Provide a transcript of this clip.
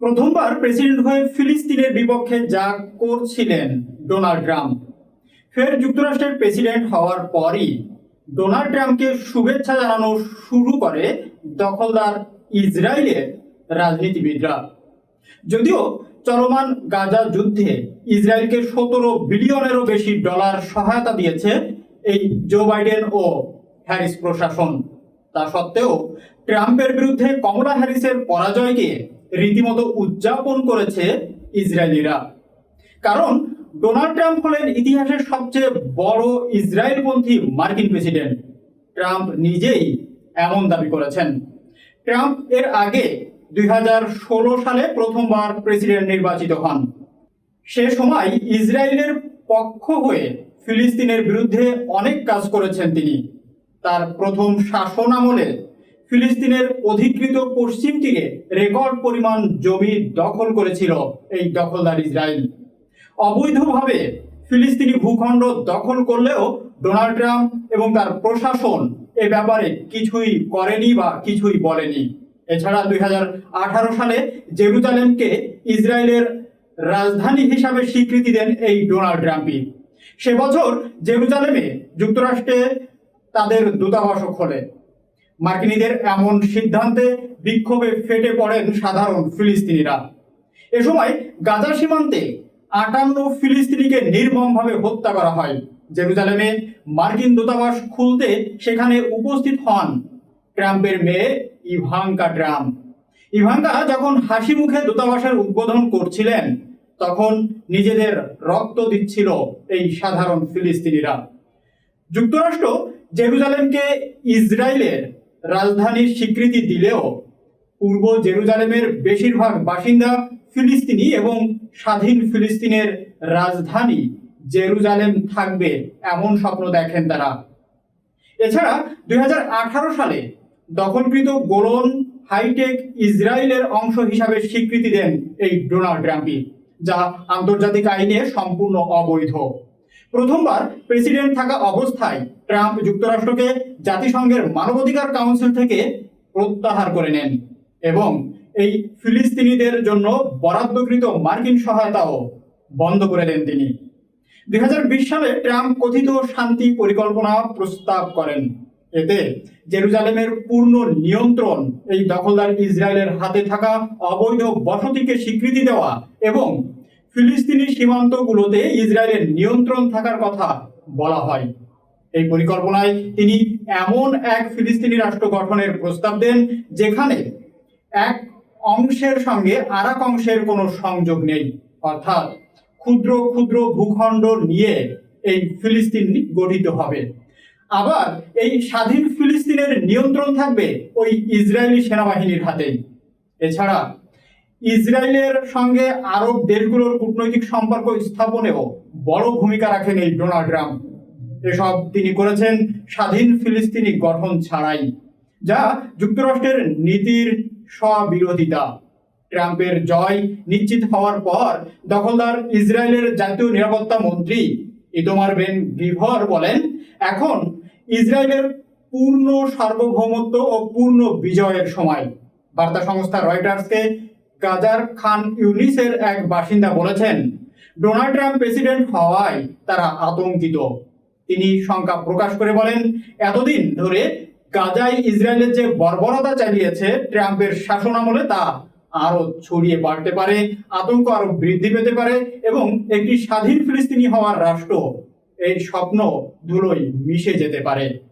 প্রথমবার প্রেসিডেন্ট হয়ে ফিলিস্তিনের বিপক্ষে যা করছিলেন ডোনাল্ড ট্রাম্প। ফের যুক্তরাষ্ট্রের প্রেসিডেন্ট হওয়ার পরই ডোনাল্ড ট্রাম্পকে শুভেচ্ছা জানানো শুরু করে দখলদার ইসরায়েলের রাজনীতিবিদরা। যদিও চলমান গাজা যুদ্ধে ইসরায়েলকে সতেরো বিলিয়নেরও বেশি ডলার সহায়তা দিয়েছে এই জো বাইডেন ও হ্যারিস প্রশাসন। তা সত্ত্বেও ট্রাম্পের বিরুদ্ধে কমলা হ্যারিসের পরাজয়কে রীতিমতো উদযাপন করেছে ইসরায়েলিরা। কারণ ডোনাল্ড ট্রাম্প হলেন ইতিহাসের সবচেয়ে বড় ইসরায়েলপন্থী মার্কিন প্রেসিডেন্ট। ট্রাম্প নিজেই এমন দাবি করেছেন। ট্রাম্প এর আগে দুই হাজার ষোলো সালে প্রথমবার প্রেসিডেন্ট নির্বাচিত হন। সে সময় ইসরায়েলের পক্ষ হয়ে ফিলিস্তিনের বিরুদ্ধে অনেক কাজ করেছেন তিনি। তার প্রথম শাসন আমলে ফিলিস্তিনের অধিকৃত পশ্চিম তীরে রেকর্ড পরিমাণ জমি দখল করেছিল এই দখলদার ইসরায়েল। অবৈধভাবে ফিলিস্তিনি ভূখণ্ড দখল করলেও ডোনাল্ড ট্রাম্প এবং তার প্রশাসন এ ব্যাপারে কিছুই করেনি বা কিছুই বলেনি। এছাড়া দুই হাজার আঠারো সালে জেরুজালেমকে ইসরায়েলের রাজধানী হিসাবে স্বীকৃতি দেন এই ডোনাল্ড ট্রাম্পই। সে বছর জেরুজালেমে যুক্তরাষ্ট্রে তাদের দূতাবাসও খোলে। মার্কিনীদের এমন সিদ্ধান্তে বিক্ষোভে ফেটে পড়েন সাধারণ ফিলিস্তিনিরা। এ সময় গাজা সীমান্তে আটান্ন ফিলিস্তিনিকে নির্মমভাবে হত্যা করা হয়। জেরুজালেমে মার্কিন দূতাবাস খুলতে সেখানে উপস্থিত হন ট্রাম্পের মেয়ে ইভাঙ্কা ট্রাম্প। ইভাঙ্কা যখন হাসি মুখে দূতাবাসের উদ্বোধন করছিলেন, তখন নিজেদের রক্ত দিচ্ছিল এই সাধারণ ফিলিস্তিনিরা। যুক্তরাষ্ট্র জেরুজালেমকে ইসরায়েলের রাজধানীর স্বীকৃতি দিলেও পূর্ব জেরুজালেমের বেশিরভাগ বাসিন্দা ফিলিস্তিনি এবং স্বাধীন ফিলিস্তিনের রাজধানী জেরুজালেম থাকবে এমন স্বপ্ন দেখেন তারা। এছাড়া দুই হাজার আঠারো সালে দখলকৃত গোলন হাইটেক ইসরায়েলের অংশ হিসাবে স্বীকৃতি দেন এই ডোনাল্ড ট্রাম্পই, যা আন্তর্জাতিক আইনে সম্পূর্ণ অবৈধ। প্রথমবার প্রেসিডেন্ট থাকা অবস্থায় ট্রাম্প যুক্তরাষ্ট্রকে জাতিসংঘের মানবাধিকার কাউন্সিল থেকে প্রত্যাহার করে নেন এবং এই ফিলিস্তিনিদের জন্য বরাদ্দকৃত মার্কিন সহায়তাও বন্ধ করে দেন তিনি। দুই হাজার বিশ সালে ট্রাম্প কথিত শান্তি পরিকল্পনা প্রস্তাব করেন। এতে জেরুজালেমের পূর্ণ নিয়ন্ত্রণ, এই দখলদার ইসরায়েলের হাতে থাকা অবৈধ বসতিকে স্বীকৃতি দেওয়া এবং ফিলিস্তিনি সীমান্তগুলোতে ইসরায়েলের নিয়ন্ত্রণ থাকার কথা বলা হয়। এই পরিকল্পনায় তিনি এমন এক ফিলিস্তিনি রাষ্ট্র গঠনের প্রস্তাব দেন, যেখানে এক অংশের সঙ্গে আর এক অংশের কোনো সংযোগ নেই। অর্থাৎ ক্ষুদ্র ক্ষুদ্র ভূখণ্ড নিয়ে এই ফিলিস্তিন গঠিত হবে। আবার এই স্বাধীন ফিলিস্তিনের নিয়ন্ত্রণ থাকবে ওই ইসরায়েলি সেনাবাহিনীর হাতেই। এছাড়া ইসরায়েলের সঙ্গে আরব দেশগুলোর কূটনৈতিক সম্পর্ক স্থাপনেও বড় ভূমিকা রাখেন এই ডোনাল্ড ট্রাম্প। এসব তিনি করেছেন স্বাধীন ফিলিস্তিনি গঠন ছাড়াই, যা যুক্তরাষ্ট্রের নীতির স্ববিরোধিতা। ট্রাম্পের জয় নিশ্চিত হওয়ার পর দখলদার ইসরায়েলের জাতীয় নিরাপত্তা মন্ত্রী ইতোমার বেন গিভর বলেন, এখন ইসরায়েলের পূর্ণ সার্বভৌমত্ব ও পূর্ণ বিজয়ের সময়। বার্তা সংস্থা রয়টার্সকে গাজার খান ইউনিসের এক বাসিন্দা বলেছেন, ডোনাল্ড ট্রাম্প প্রেসিডেন্ট হওয়ায় তারা আতঙ্কিত। তিনি শঙ্কা প্রকাশ করে বলেন, এতদিন ধরে গাজায় ইসরায়েলের যে বর্বরতা চালিয়েছে ট্রাম্পের শাসন আমলে তা আরও ছড়িয়ে বাড়তে পারে, আতঙ্ক আরও বৃদ্ধি পেতে পারে এবং একটি স্বাধীন ফিলিস্তিনি হওয়ার রাষ্ট্র এই স্বপ্ন ধুলোয় মিশে যেতে পারে।